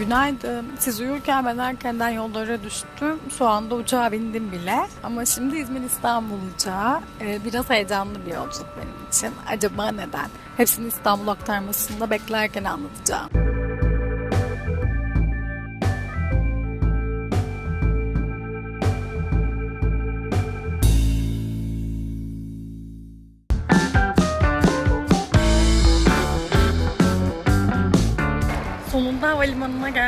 Günaydın. Siz uyurken ben erkenden yollara düştüm. Şu anda uçağa bindim bile. Ama şimdi İzmir İstanbul uçağı. Ee, biraz heyecanlı bir yolculuk benim için. Acaba neden? Hepsini İstanbul aktarmasında beklerken anlatacağım.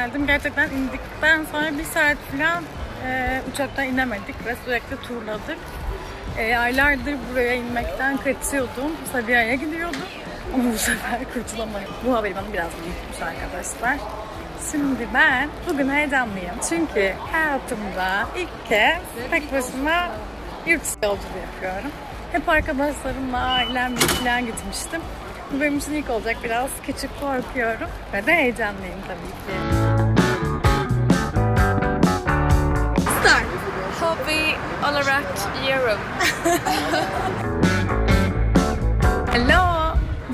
Geldim. Gerçekten indikten sonra bir saat falan e, uçaktan inemedik ve sürekli turladık. E, aylardır buraya inmekten kaçıyordum. Sabiha'ya gidiyordum. Ama bu sefer kurtulamadım. Bu havalimanı biraz büyükmüş arkadaşlar. Şimdi ben bugün heyecanlıyım. Çünkü hayatımda ilk kez tek başıma yurt dışı yolculuğu yapıyorum. Hep arkadaşlarımla, ailemle falan gitmiştim. Bu benim için ilk olacak. Biraz küçük korkuyorum ve de heyecanlıyım tabii ki. Start. Hobby olarak Europe. Hello!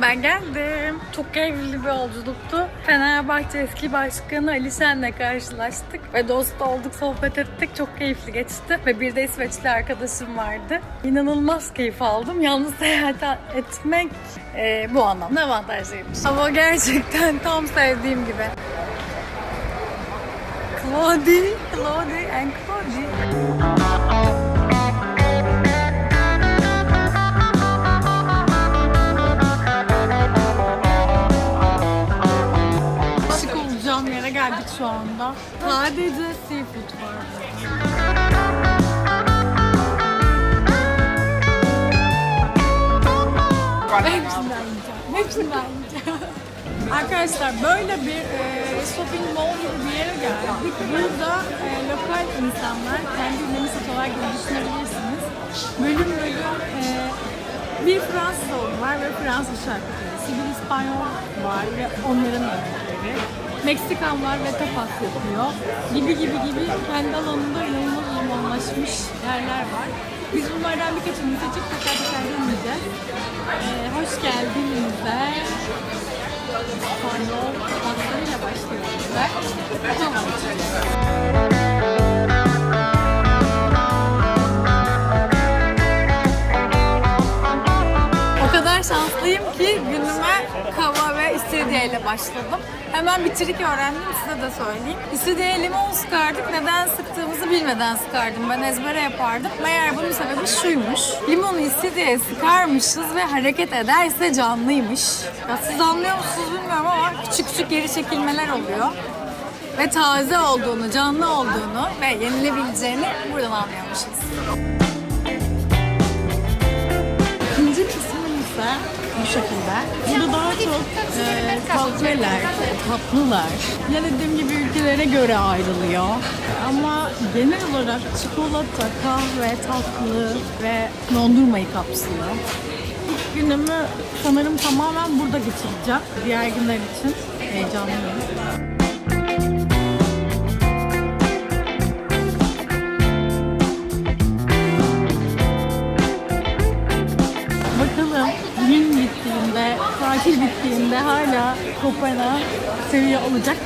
Ben geldim. Çok keyifli bir yolculuktu. Fenerbahçe eski başkanı Ali Şen'le karşılaştık ve dost olduk, sohbet ettik. Çok keyifli geçti ve bir de İsveçli arkadaşım vardı. İnanılmaz keyif aldım. Yalnız seyahat etmek e, bu anlamda avantajlıymış. Ama gerçekten tam sevdiğim gibi. Claudie, Claudie and Claudie. Geldik şu anda. Sadece seafood var. Hepsinden yiyeceğim. Hepsinden yiyeceğim. Arkadaşlar böyle bir e, shopping mall gibi bir yere geldik. Burada e, lokal insanlar kendi ürünlerini satıyorlar gibi düşünebilirsiniz. Bölüm bölüm e, bir Fransız var ve Fransız şarkıları. Bir İspanyol var ve onların yemekleri. Meksikan var ve tapas yapıyor. Gibi gibi gibi kendi alanında inanılmaz uzmanlaşmış yerler var. Biz bunlardan birkaçını seçip teker teker deneyeceğiz. E, hoş geldinize. İspanyol tabaklarıyla başlıyoruz. başladım. Hemen bitirik öğrendim size de söyleyeyim. İstiridye limon sıkardık. Neden sıktığımızı bilmeden sıkardım. Ben ezbere yapardım. Meğer bunun sebebi şuymuş. Limonu istiridyeye sıkarmışız ve hareket ederse canlıymış. Ya siz anlıyor musunuz bilmiyorum ama küçük küçük geri çekilmeler oluyor. Ve taze olduğunu, canlı olduğunu ve yenilebileceğini buradan anlıyormuşuz. İkinci kısmı ise bu şekilde. Burada daha çok e, kahveler, tatlılar. Ya dediğim gibi ülkelere göre ayrılıyor. Ama genel olarak çikolata, kahve, tatlı ve dondurmayı kapsıyor. İlk günümü sanırım tamamen burada geçireceğim. Diğer günler için heyecanlıyım. Tatil bittiğinde hala Kopenhag seviye olacak?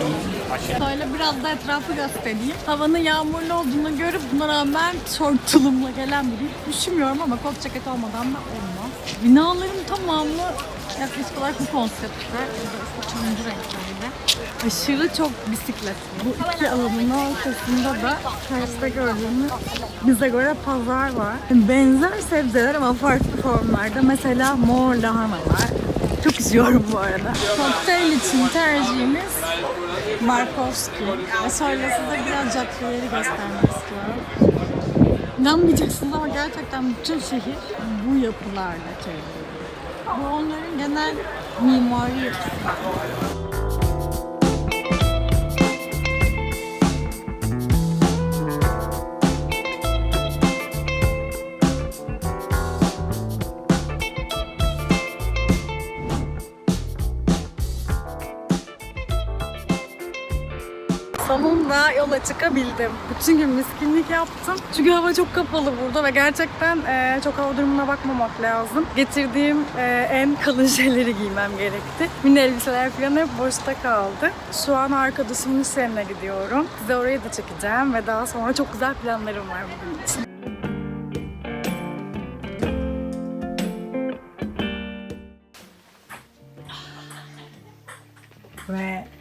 Şöyle biraz da etrafı göstereyim. Havanın yağmurlu olduğunu görüp buna rağmen şort tulumla gelen biriyim. Üşümüyorum ama kot ceket olmadan da olmaz. Binaların tamamı yaklaşık olarak bu konseptte. Turuncu renklerinde. Aşırı çok bisiklet. Bu iki alanın ortasında da karşıda gördüğümüz bize göre pazar var. Benzer sebzeler ama farklı formlarda. Mesela mor lahanalar. Çok bu arada. Kokteyl için tercihimiz Markovski. Ve sonrasında biraz caddeleri göstermek istiyorum. İnanmayacaksınız ama gerçekten bütün şehir bu yapılarla çevrili. Bu onların genel mimari yapısı. Yola çıkabildim. Bütün gün miskinlik yaptım. Çünkü hava çok kapalı burada ve gerçekten e, çok hava durumuna bakmamak lazım. Getirdiğim e, en kalın şeyleri giymem gerekti. Mini elbiseler falan hep boşta kaldı. Şu an arkadaşımın iş gidiyorum. Size orayı da çekeceğim ve daha sonra çok güzel planlarım var bugün için. Ve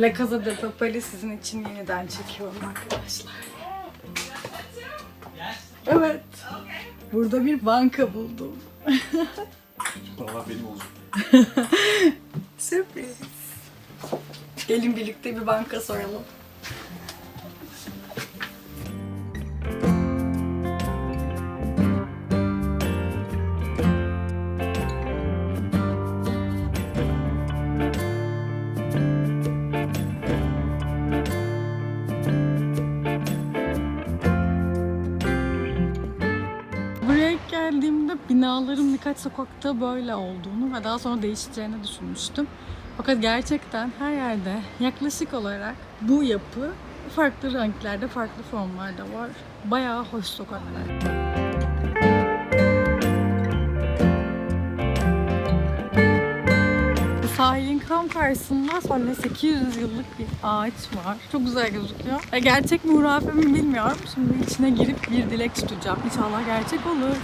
La Casa de Papel'i sizin için yeniden çekiyorum arkadaşlar. Evet. Burada bir banka buldum. Valla benim olacak. Sürpriz. Gelin birlikte bir banka soralım. Binaların birkaç sokakta böyle olduğunu ve daha sonra değişeceğini düşünmüştüm. Fakat gerçekten her yerde yaklaşık olarak bu yapı farklı renklerde, farklı formlarda var. Bayağı hoş sokaklar. Sahilin tam karşısında sonra 800 yıllık bir ağaç var. Çok güzel gözüküyor. E, gerçek mi hurafe mi bilmiyorum. Şimdi içine girip bir dilek tutacağım. İnşallah gerçek olur.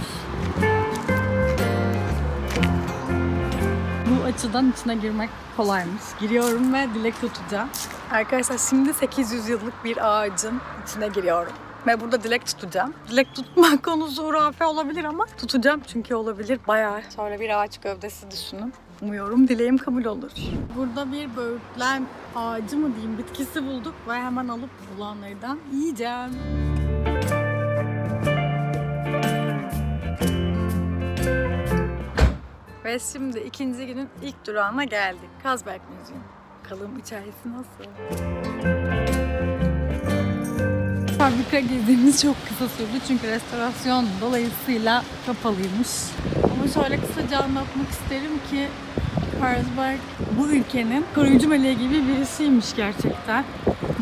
Açıdan içine girmek kolaymış. Giriyorum ve dilek tutacağım. Arkadaşlar şimdi 800 yıllık bir ağacın içine giriyorum. Ve burada dilek tutacağım. Dilek tutmak konusu hurafe olabilir ama tutacağım çünkü olabilir. Bayağı şöyle bir ağaç gövdesi düşünün. Umuyorum dileğim kabul olur. Burada bir böğürtlen ağacı mı diyeyim bitkisi bulduk ve hemen alıp bulanlardan yiyeceğim. Ve şimdi ikinci günün ilk durağına geldik. Kazberk Müziği. Bakalım içerisi nasıl? Fabrika gezimiz çok kısa sürdü çünkü restorasyon dolayısıyla kapalıymış. Ama şöyle kısaca anlatmak isterim ki Carlsberg bu ülkenin koruyucu meleği gibi birisiymiş gerçekten.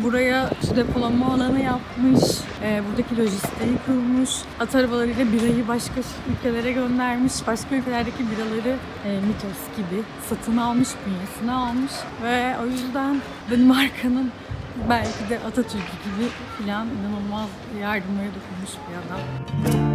Buraya depolama alanı yapmış, e, buradaki lojistiği kurmuş, at arabalarıyla birayı başka ülkelere göndermiş, başka ülkelerdeki biraları e, Mitos gibi satın almış, bünyesine almış ve o yüzden Danimarka'nın belki de Atatürk gibi filan inanılmaz yardımları dokunmuş bir adam.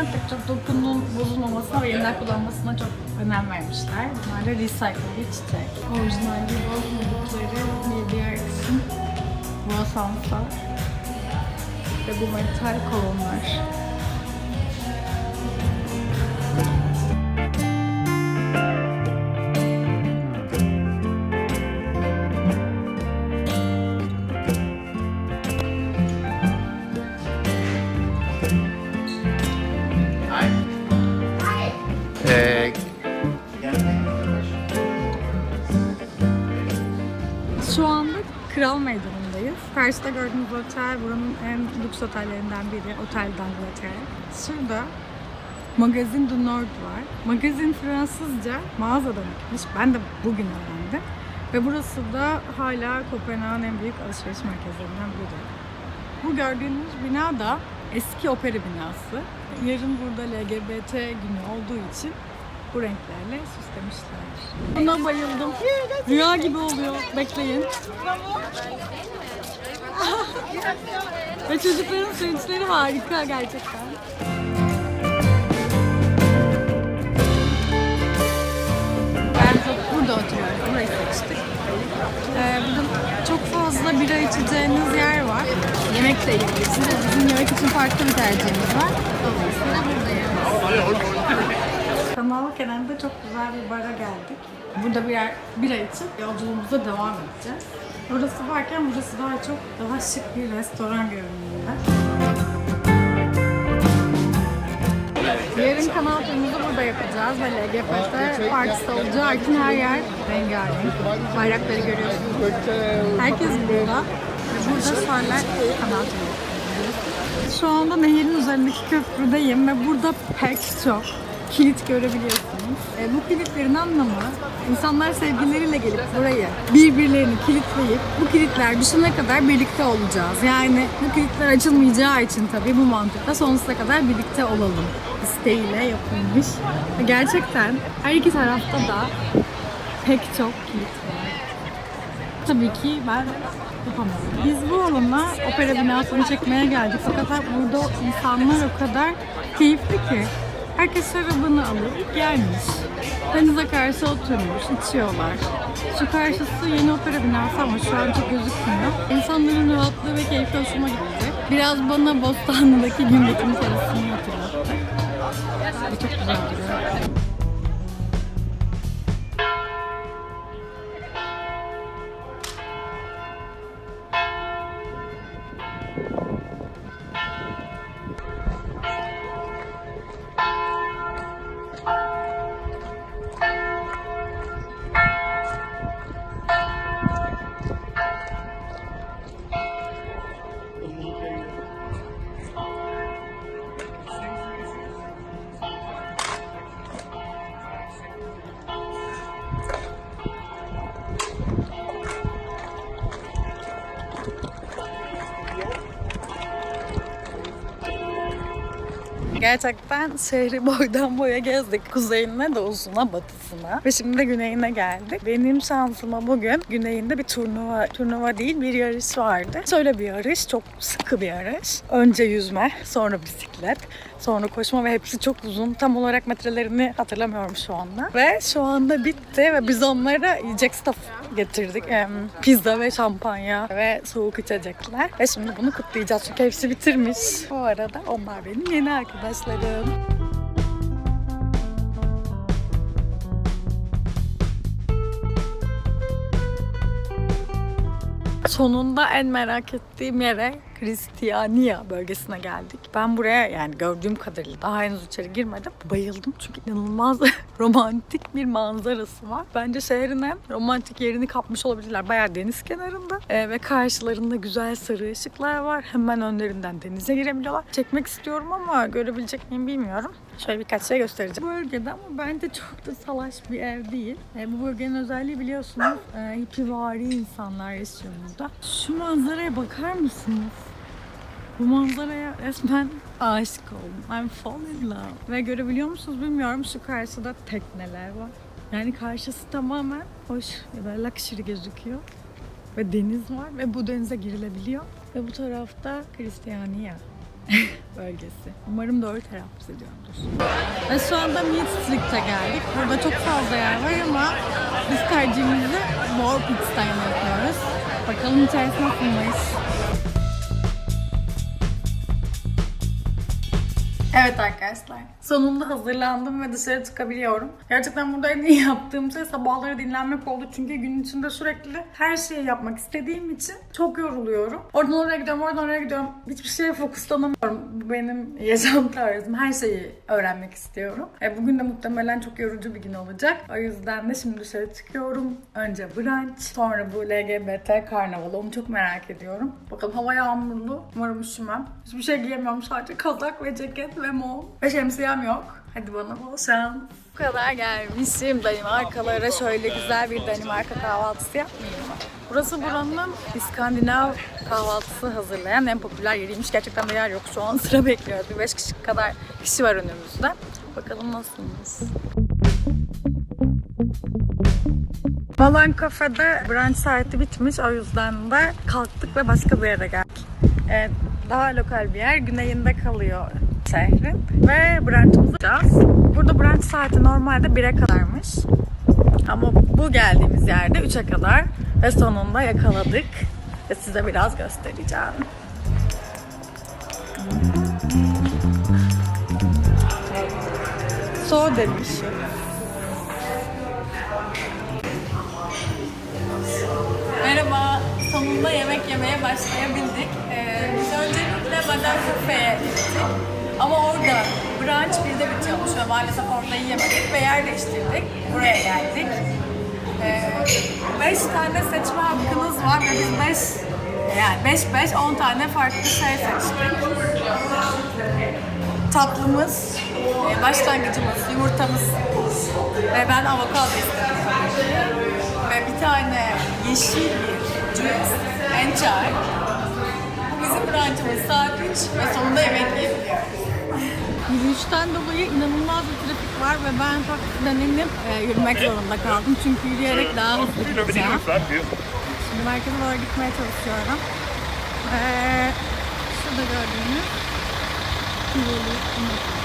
Otel yapılırken pek çok dokunun bozulmamasına ve yeniden kullanmasına çok önem vermişler. Bunlar da recycle bir çiçek. Orijinalde bozmadıkları bir diğer kısım bu asansör ve bu metal kolonlar. Kral Meydanı'ndayız. Karşıda gördüğünüz otel buranın en lüks otellerinden biri. Otel d'Angleterre. Şurada Magazin du Nord var. Magazin Fransızca mağazadan gitmiş. Ben de bugün öğrendim. Ve burası da hala Kopenhag'ın en büyük alışveriş merkezlerinden biri. Bu gördüğünüz bina da eski opera binası. Yarın burada LGBT günü olduğu için bu renklerle süslemişler. Buna bayıldım. Rüya gibi oluyor. Bekleyin. Ve çocukların sevinçleri harika gerçekten. Ben çok burada oturuyorum. Burayı seçtik. Ee, burada çok fazla bira içeceğiniz yer var. Yemek de yiyebilirsiniz. Bizim yemek için farklı bir tercihimiz var. Dolayısıyla buradayız. Kanal kenarında çok güzel bir bara geldik. Burada bir yer bira içip yolculuğumuza devam edeceğiz. Orası varken burası daha çok daha şık bir restoran görünümünde. Yarın kanal turumuzu burada yapacağız ve LGP'de partisi olacağı için her yer rengarenk. Bayrakları görüyorsunuz. Herkes burada. Ve burada şöyle kanal Şu anda nehirin üzerindeki köprüdeyim ve burada pek çok kilit görebiliyorsunuz. E, bu kilitlerin anlamı insanlar sevgilileriyle gelip burayı birbirlerini kilitleyip bu kilitler düşene kadar birlikte olacağız. Yani bu kilitler açılmayacağı için tabii bu mantıkla sonsuza kadar birlikte olalım isteğiyle yapılmış. Gerçekten her iki tarafta da pek çok kilit var. Tabii ki ben yapamadım. Biz bu alana opera binasını çekmeye geldik. Fakat burada insanlar o kadar keyifli ki. Herkes şarabını alıp gelmiş. Denize karşı oturmuş, içiyorlar. Şu karşısı yeni opera binası ama şu an çok gözükmüyor. İnsanların rahatlığı ve keyfi hoşuma gitti. Biraz bana Bostanlı'daki gün batımı terasını hatırlattı. Çok güzel duruyor. Gerçekten şehri boydan boya gezdik. Kuzeyine, doğusuna, batısına. Ve şimdi de güneyine geldik. Benim şansıma bugün güneyinde bir turnuva, turnuva değil bir yarış vardı. Şöyle bir yarış, çok sıkı bir yarış. Önce yüzme, sonra bisiklet, sonra koşma ve hepsi çok uzun. Tam olarak metrelerini hatırlamıyorum şu anda. Ve şu anda bitti ve biz onlara yiyecek stuff getirdik. Pizza ve şampanya ve soğuk içecekler. Ve şimdi bunu kutlayacağız çünkü hepsi bitirmiş. Bu arada onlar benim yeni arkadaşlarım. Sonunda en merak ettiğim yere Kristiyania bölgesine geldik. Ben buraya yani gördüğüm kadarıyla daha henüz içeri girmedim. Bayıldım çünkü inanılmaz romantik bir manzarası var. Bence şehrin en romantik yerini kapmış olabilirler. Bayağı deniz kenarında Ee, ve karşılarında güzel sarı ışıklar var. Hemen önlerinden denize girebiliyorlar. Çekmek istiyorum ama görebilecek miyim bilmiyorum. Şöyle birkaç şey göstereceğim. Bu bölgede ama bence çok da salaş bir ev değil. E, bu bölgenin özelliği biliyorsunuz e, hippivari insanlar yaşıyor burada. Şu manzaraya bakar mısınız? Bu manzaraya resmen aşık oldum. I'm fall in love. Ve görebiliyor musunuz bilmiyorum şu karşıda tekneler var. Yani karşısı tamamen hoş ya da luxury gözüküyor. Ve deniz var ve bu denize girilebiliyor. Ve bu tarafta Kristiyaniya bölgesi. Umarım doğru telaffuz ediyorumdur. Ve şu anda Mead Street'e geldik. Burada çok fazla yer var ama biz tercihimizi Warpix'ten yapıyoruz. Bakalım içerisi nasılmış. Evet arkadaşlar. Sonunda hazırlandım ve dışarı çıkabiliyorum. Gerçekten burada en iyi yaptığım şey sabahları dinlenmek oldu. Çünkü gün içinde sürekli her şeyi yapmak istediğim için çok yoruluyorum. Oradan oraya gidiyorum, oradan oraya gidiyorum. Hiçbir şeye fokuslanamıyorum. Bu benim yaşam tarzım. Her şeyi öğrenmek istiyorum. E, bugün de muhtemelen çok yorucu bir gün olacak. O yüzden de şimdi dışarı çıkıyorum. Önce brunch, sonra bu LGBT karnavalı. Onu çok merak ediyorum. Bakalım hava yağmurlu. Umarım üşümem. Hiçbir şey giyemiyorum. Sadece kazak ve ceket ve mont. Ve şemsiyem yok. Hadi bana bol. Bu kadar gelmişim Danimarkalara. Şöyle güzel bir Danimarka kahvaltısı yapmayayım mı? Burası buranın İskandinav kahvaltısı hazırlayan en popüler yeriymiş. Gerçekten de yer yok. Şu an sıra bekliyoruz. Bir 5 kişi kadar kişi var önümüzde. Bakalım nasılmış. Malan kafede brunch saati bitmiş. O yüzden de kalktık ve başka bir yere geldik. Ee, daha lokal bir yer. Güneyinde kalıyor şehrin. Ve brunch'ımızı yapacağız. Burada brunch saati normalde 1'e kadarmış. Ama bu geldiğimiz yerde 3'e kadar ve sonunda yakaladık. Ve size biraz göstereceğim. So demiş. Merhaba, sonunda yemek yemeye başlayabildik. Ee, biz öncelikle Madame Cafe'ye gittik. Ama orada brunch birde bitiyormuş ve maalesef orada yiyemedik ve yer değiştirdik. Buraya geldik. Ee, beş tane seçme hakkınız var ve biz beş Yani 5-5 10 tane farklı şey seçtik. Tatlımız, e, başlangıcımız, yumurtamız ve ben avokado istedim. Ve bir tane yeşil bir and chai. Bu bizim brunchımız saat 3 ve sonunda yemek yiyebiliyoruz. Yürüyüşten dolayı inanılmaz bir trafik var ve ben taksiden inip e, yürümek zorunda kaldım. Çünkü yürüyerek daha hızlı gideceğim. Şimdi merkeze doğru gitmeye çalışıyorum. Ve şurada gördüğünüz Tivoli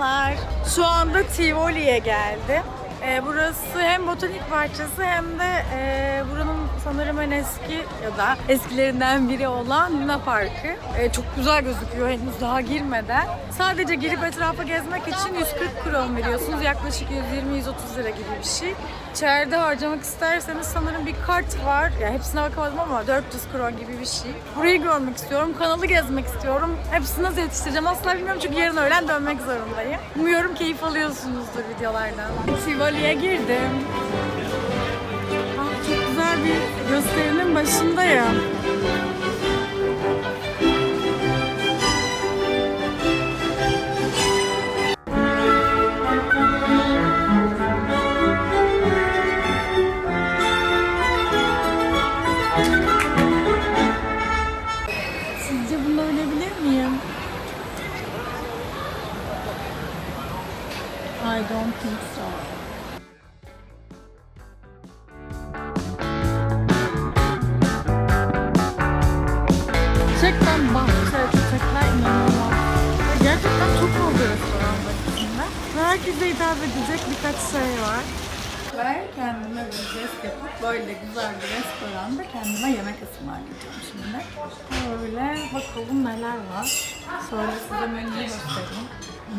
Selamlar. Şu anda Tivoli'ye geldim. Ee, burası hem botanik bahçesi hem de e, buranın sanırım en eski ya da eskilerinden biri olan Luna Parkı. Ee, çok güzel gözüküyor henüz daha girmeden. Sadece girip etrafı gezmek için 140 kron veriyorsunuz. Yaklaşık 120-130 lira gibi bir şey. İçeride harcamak isterseniz sanırım bir kart var. Ya hepsine bakamadım ama 400 kron gibi bir şey. Burayı görmek istiyorum, kanalı gezmek istiyorum. Hepsini nasıl yetiştireceğim asla bilmiyorum çünkü yarın öğlen dönmek zorundayım. Umuyorum keyif alıyorsunuzdur videolardan. Tivoli'ye girdim. Bir gösterinin başındayım.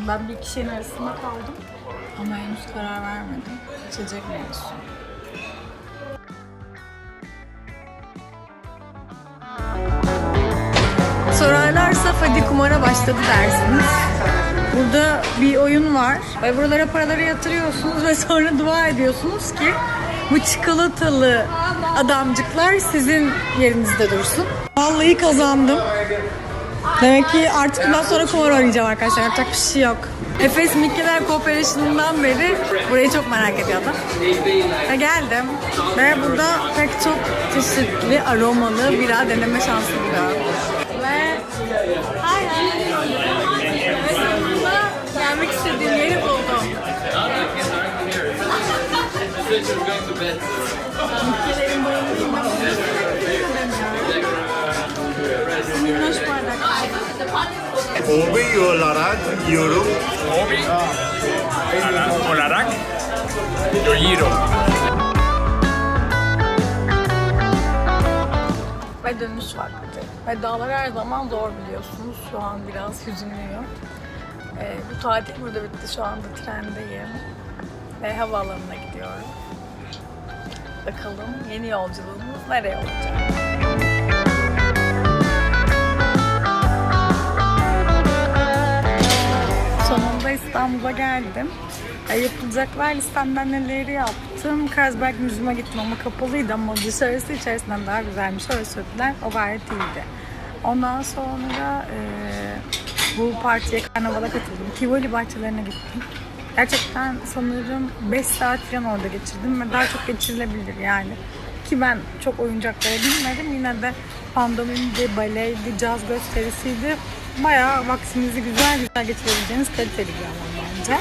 Ben bir iki şeyin arasında kaldım. Ama henüz karar vermedim. İçecek menüsü. Sorarlarsa hadi kumara başladı dersiniz. Burada bir oyun var ve buralara paraları yatırıyorsunuz ve sonra dua ediyorsunuz ki bu çikolatalı adamcıklar sizin yerinizde dursun. Vallahi kazandım. Demek ki artık bundan sonra kumar oynayacağım arkadaşlar. Yapacak bir şey yok. Efes Mikkeler Cooperation'dan beri burayı çok merak ediyordum. Ve geldim. Ve burada pek çok çeşitli aromalı bira deneme şansı buluyorum. Ve hayır. Ve sonunda gelmek istediğim yeri buldum. Mikkelerin bayılığından Minnoş bardaklar. Hobi olarak yorum Obi, olarak Yojiro. Ve dönüş vakti. Ve dağlar her zaman zor biliyorsunuz. Şu an biraz hüzünlüyüm. Ee, bu tatil burada bitti. Şu anda trendeyim. Ve havaalanına gidiyorum. Bakalım yeni yolculuğumuz nereye olacak? İstanbul'a geldim. Yapılacaklar listemden neleri yaptım. Carlsberg Müzim'e gittim ama kapalıydı ama dışarısı içerisinden daha güzelmiş. Öyle söylediler. O gayet iyiydi. Ondan sonra e, bu partiye karnavala katıldım. Tivoli bahçelerine gittim. Gerçekten sanırım 5 saat falan orada geçirdim ve daha çok geçirilebilir yani. Ki ben çok oyuncaklara binmedim. Yine de pandomimdi, baleydi, caz gösterisiydi. Bayağı vaktinizi güzel güzel geçirebileceğiniz kaliteli bir alan bence.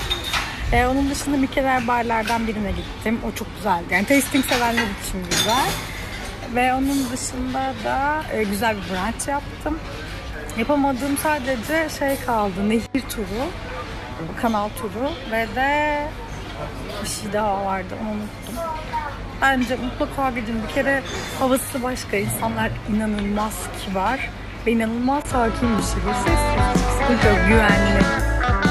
Ee, onun dışında Mikeler barlardan birine gittim. O çok güzeldi. Yani tasting sevenler için güzel. Ve onun dışında da e, güzel bir brunch yaptım. Yapamadığım sadece şey kaldı. Nehir turu. Kanal turu. Ve de bir şey daha vardı. Onu unuttum. Bence mutlaka gidin. Bir kere havası başka. İnsanlar inanılmaz kibar ve inanılmaz sakin bir şehir. Sessiz, yok, güvenli.